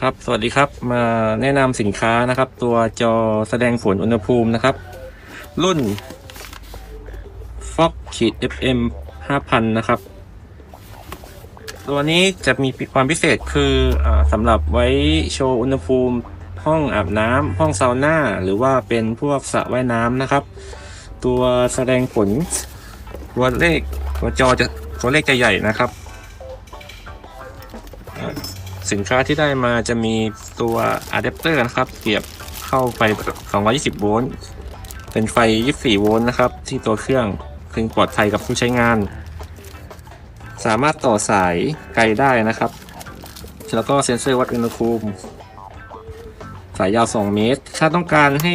ครับ สวัสดีครับ มาแนะนำสินค้านะครับ ตัวจอแสดงผลอุณหภูมินะครับ รุ่น Fox ขีด FM 5000 นะครับ ตัวนี้จะมีความพิเศษคืออสำหรับไว้โชว์อุณหภูมิ ห้องอาบน้ำห้องซาวน่า หรือว่าเป็นพวกสระว่ายน้ำนะครับ ตัวแสดงผลตัวเลขตัวจอจะตัวเลขจะใหญ่นะครับ สินค้าที่ได้มาจะมีตัวอะแดปเตอร์นะครับเสียบเข้าไป 220 โวลต์ เป็นไฟ 24 โวลต์นะครับ ที่ตัวเครื่องซึ่งปลอดภัยกับผู้ใช้งาน สามารถต่อสายไกลได้นะครับ แล้วก็เซ็นเซอร์วัดอุณหภูมิ สายยาว 2 เมตร ถ้าต้องการให้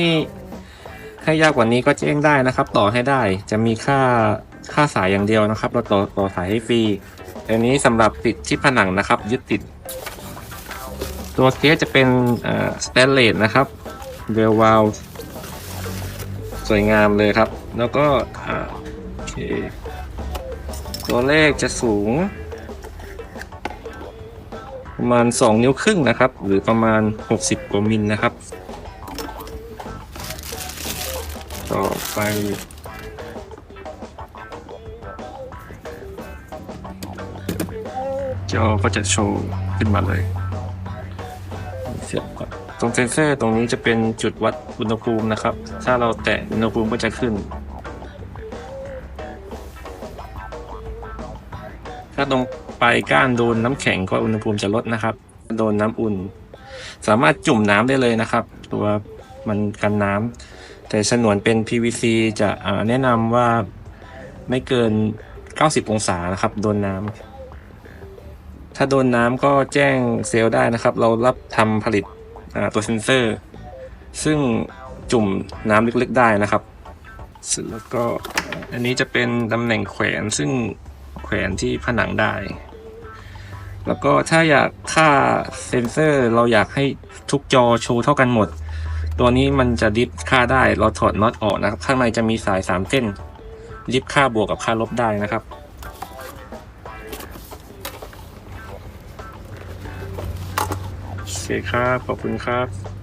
ให้ยากกว่านี้ก็แจ้งได้นะครับ ต่อให้ได้จะมีค่าค่าสายอย่างเดียวนะครับ เราต่อต่อสายให้ฟรีอันนี้สำหรับติดที่ผนังนะครับ ยึดติด ตัวเคสจะเป็นสแตนเลสนะครับเวลวาลสวยงามเลยครับ แล้วก็โอเคตัวเลขจะสูง ประมาณ 2 นิ้วครึ่งนะครับ หรือประมาณ 60 กว่ามิลนะครับ ต่อไปจอก็จะโชว์ขึ้นมาเลย สียบก่อนตรงเซนเซอร์ตรงนี้จะเป็นจุดวัดอุณหภูมินะครับ ถ้าเราแตะอุณหภูมิก็จะขึ้น ถ้าตรงปลายก้านโดนน้ำแข็งก็อุณหภูมิจะลดนะครับ โดนน้ำอุ่น สามารถจุ่มน้ำได้เลยนะครับ ตัวมันกันน้ำแต่ฉนวนเป็น PVC จะแนะนำว่าไม่เกิน 90 องศานะครับ โดนน้ำ ถ้าโดนน้ำก็แจ้งเซลล์ได้นะครับ เรารับทำผลิตตัวเซนเซอร์ ซึ่งจุ่มน้ำลึกๆได้นะครับแล้วก็อันนี้จะเป็นตำแหน่งแขวนซึ่งแขวนที่ผนังได้ แล้วก็ถ้าอยากค่าเซนเซอร์เราอยากให้ทุกจอโชว์เท่ากันหมด ตัวนี้มันจะดิฟค่าได้เราถอดน็อตออกนะครับ ข้างในจะมีสายสามเส้นดิฟค่าบวกกับค่าลบได้นะครับ โอเคครับ ขอบคุณครับ